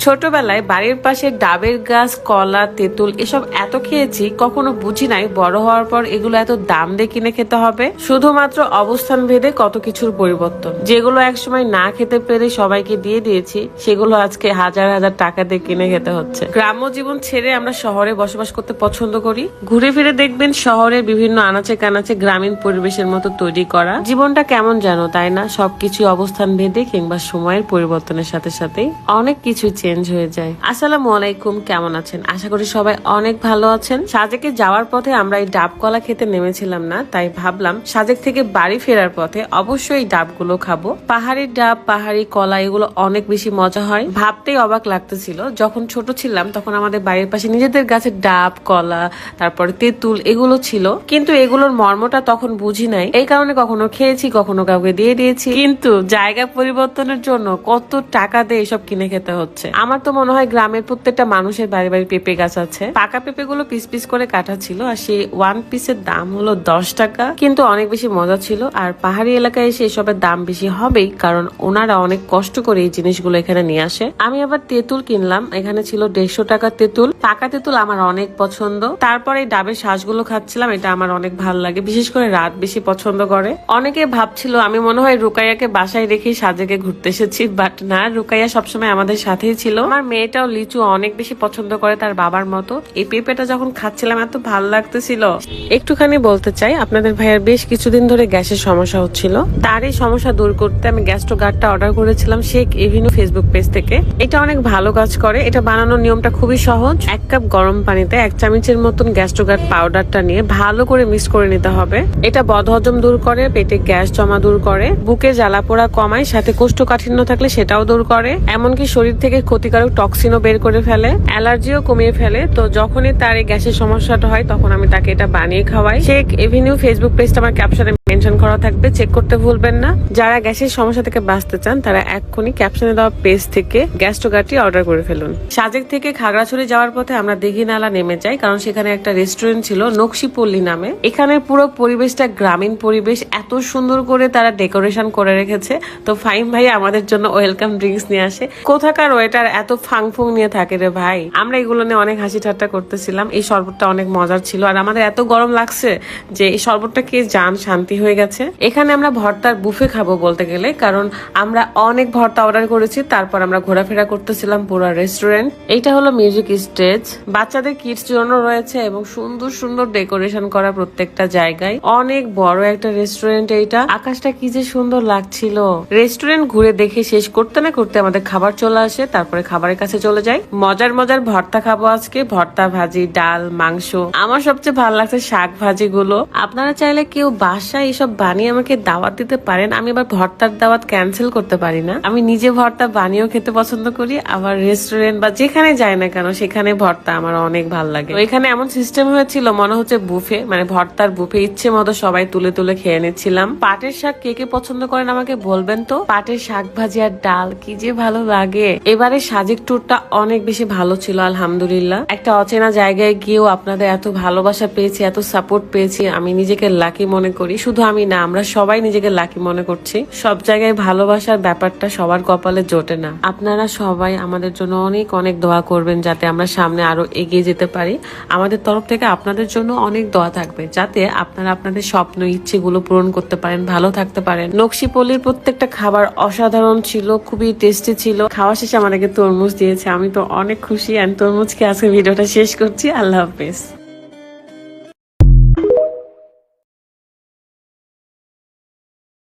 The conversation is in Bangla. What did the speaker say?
ছোটবেলায় বাড়ির পাশে ডাবের গাছ, কলা, তেঁতুল এসব এত খেয়েছি, কখনো বুঝি নাই বড় হওয়ার পর এগুলো এত দাম দিয়ে কিনে খেতে হবে। শুধুমাত্র অবস্থান ভেদে কত কিছুর পরিবর্তন। যেগুলো একসময় না খেতে পেরে সবাইকে দিয়ে দিয়েছি, সেগুলো আজকে হাজার হাজার টাকা দিয়ে কিনে খেতে হচ্ছে। গ্রাম্য জীবন ছেড়ে আমরা শহরে বসবাস করতে পছন্দ করি। ঘুরে ফিরে দেখবেন শহরের বিভিন্ন আনাচে কানাচে গ্রামীণ পরিবেশের মতো তৈরি করা। জীবনটা কেমন জানো তাই না? সবকিছু অবস্থান ভেদে কিংবা সময়ের পরিবর্তনের সাথে সাথে অনেক কিছু চেঞ্জ হয়ে যায়। আসসালামু আলাইকুম, কেমন আছেন? আশা করি সবাই অনেক ভালো আছেন। সাজেকে যাওয়ার পথে আমরা এই ডাব কলা খেতে নেমেছিলাম না, তাই ভাবলাম সাজেক থেকে বাড়ি ফেরার পথে অবশ্যই ডাবগুলো খাব। পাহাড়ি ডাব, পাহাড়ি কলা, এগুলো অনেক বেশি মজা হয়। ভাবতেই অবাক লাগতেছিল। যখন ছোট ছিলাম, তখন আমাদের বাড়ির পাশে নিজেদের গাছের ডাব, কলা, তারপরে তেঁতুল এগুলো ছিল। কিন্তু এগুলোর মর্মটা তখন বুঝি নাই। এই কারণে কখনো খেয়েছি, কখনো কাউকে দিয়ে দিয়েছি। কিন্তু জায়গা পরিবর্তনের জন্য কত টাকা দিয়ে এসব কিনে খেতে হচ্ছে। আমার তো মনে হয় গ্রামের প্রত্যেকটা মানুষের বাড়ি বাড়ি পেঁপে গাছ আছে। পাকা পেঁপে গুলো পিস পিস করে কাটা ছিল আর সেই ওয়ান পিসের দাম হলো দশ টাকা। কিন্তু অনেক বেশি মজা ছিল আর পাহাড়ি এলাকায় এসে এসবের দাম বেশি হবেই কারণ ওনারা অনেক কষ্ট করে এই জিনিসগুলো এখানে নিয়ে আসে। আমি আবার তেঁতুল কিনলাম, এখানে ছিল দেড়শো টাকা তেঁতুল। পাকা তেঁতুল আমার অনেক পছন্দ। তারপরে এই ডাবের শ্বাসগুলো খাচ্ছিলাম, এটা আমার অনেক ভালো লাগে, বিশেষ করে রাত বেশি পছন্দ করে। অনেকে ভাবছিল, আমি মনে হয় রুকাইয়াকে বাসায় রেখে সাজেকে ঘুরতে এসেছি বাট না, রুকাইয়া সবসময় আমাদের সাথেই ছিল। আমার মেয়েটাও লিচু অনেক বেশি পছন্দ করে তার বাবার মতো। এই পেঁপেটা যখন খাচ্ছিলাম, এত ভালো লাগতেছিল। একটুখানি বলতে চাই, আপনাদের ভাইয়ের বেশ কিছুদিন ধরে গ্যাসের সমস্যা হচ্ছিল। তার এই সমস্যা দূর করতে আমি গ্যাস্ট্রো গার্ডটা অর্ডার করেছিলাম শেখ এভিনিউ ফেসবুক পেজ থেকে। এটা অনেক ভালো কাজ করে। এটা বানানোর নিয়মটা খুবই সহজ। এক কাপ গরম পানিতে এক চামচের মতন গ্যাস্ট্রো গার্ড পাউডারটা নিয়ে ভালো করে মিক্স করে নিতে হবে। এটা বদহজম দূর করে, পেটে গ্যাস জমা দূর করে। বুকে জ্বালা পোড়া কমায়, সাথে কোষ্ঠকাঠিন্য থাকলে সেটাও দূর করে। এমনকি শরীর থেকে ক্ষতিকারক টক্সিনও বের করে ফেলে, অ্যালার্জিও কমিয়ে ফেলে। তো যখনই তার এই গ্যাসের সমস্যাটা হয়, তখন আমি তাকে এটা বানিয়ে খাওয়াই। শেখ এভিনিউ ফেসবুক পেজটা আমার ক্যাপশনে মেনশন করা থাকবে চেক করতে ভুলবেন না। যারা গ্যাসের সমস্যা থেকে বাঁচতে চান, তারা এক্ষুনি ক্যাপশনে দেওয়া পেজ থেকে গ্যাস টোগারটি অর্ডার করে ফেলুন। সাজেক থেকে খাগড়াছড়ি যাওয়ার পথে আমরা দিঘি নালা নেমে যাই, কারণ সেখানে একটা রেস্টুরেন্ট ছিল, নকশিপল্লী নামে। এখানের পুরো পরিবেশটা গ্রামীণ পরিবেশ, এত সুন্দর করে তারা ডেকোরেশন করে রেখেছে। তো ফাইম ভাই আমাদের জন্য ওয়েলকাম ড্রিঙ্কস নিয়ে আসে। কোথাকার ওয়েটার এত ফাংফুং নিয়ে থাকে রে ভাই? আমরা এগুলো নিয়ে অনেক হাসি ঠাট্টা করতেছিলাম। এই শরবতটা অনেক মজার ছিল। আর আমাদের এত গরম লাগছে যে এই শরবতটা কে যান শান্তি হয়ে গেছে। এখানে আমরা ভর্তার বুফে খাব বলতে গেলে, কারণ আমরা অনেক ভর্তা অর্ডার করেছি, তারপর আমরা ঘোরাফেরা করতেছিলাম পুরো রেস্টুরেন্ট এইটা হলো মিউজিক স্টেজ বাচ্চাদের কিডস জন্য রয়েছে এবং সুন্দর সুন্দর ডেকোরেশন করা প্রত্যেকটা জায়গায়। অনেক বড় একটা রেস্টুরেন্ট এইটা। আকাশটা কি যে সুন্দর লাগছিল। রেস্টুরেন্ট ঘুরে দেখে শেষ করতে না করতে আমাদের খাবার চলে আসে, তারপরে খাবারের কাছে চলে যাই। মজার মজার ভর্তা খাব আজকে। ভর্তা, ভাজি, ডাল, মাংস। আমার সবচেয়ে ভালো লাগছে শাক ভাজি গুলো আপনারা চাইলে কেউ বাসায় এসব বানিয়ে আমাকে দাওয়াত দিতে পারেন, আমি আবার ভর্তার দাওয়াত ক্যান্সেল করতে পারি না। আমি নিজে ভর্তা বানিয়েও খেতে পছন্দ করি, আবার রেস্টুরেন্ট বা যেখানে যাই না কেন, সেখানে ভর্তা আমার অনেক ভালো লাগে। এখানে এমন সিস্টেম হয়েছিল, মনে হচ্ছে বুফে মানে ভর্তার বুফে ইচ্ছে মতো সবাই তুলে তুলে খেয়ে নিচ্ছিলাম। পাটের শাক কে কে পছন্দ করেন আমাকে বলবেন তো? পাটের শাক ভাজি আর ডাল কি যে ভালো লাগে। এবারে সাজেক ট্যুরটা অনেক বেশি ভালো ছিল, আলহামদুলিল্লাহ। একটা অচেনা জায়গায় গিয়েও আপনাদের এত ভালোবাসা পেয়েছি, এত সাপোর্ট পেয়েছি, আমি নিজেকে লাকি মনে করি। শুধু আমি না, আমরা সবাই নিজেকে লাকি মনে করছি। সব জায়গায় ভালোবাসার ব্যাপারটা সবার কপালে জোটে না। আপনারা সবাই আমাদের জন্য অনেক অনেক দোয়া করবেন যাতে আমরা সামনে আরও এগিয়ে যেতে পারি। আমাদের তরফ থেকে আপনাদের জন্য অনেক দোয়া থাকবে, যাতে আপনারা আপনাদের স্বপ্ন, ইচ্ছেগুলো পূরণ করতে পারেন, ভালো থাকতে পারেন। নকশিপল্লির প্রত্যেকটা খাবার অসাধারণ ছিল, খুবই টেস্টি ছিল। খাওয়া শেষে আমাদেরকে তরমুজ দিয়েছে। আমি তো অনেক খুশি অ্যান্ড তরমুজকে আজকে ভিডিওটা শেষ করছি। আল্লাহ হাফেজ।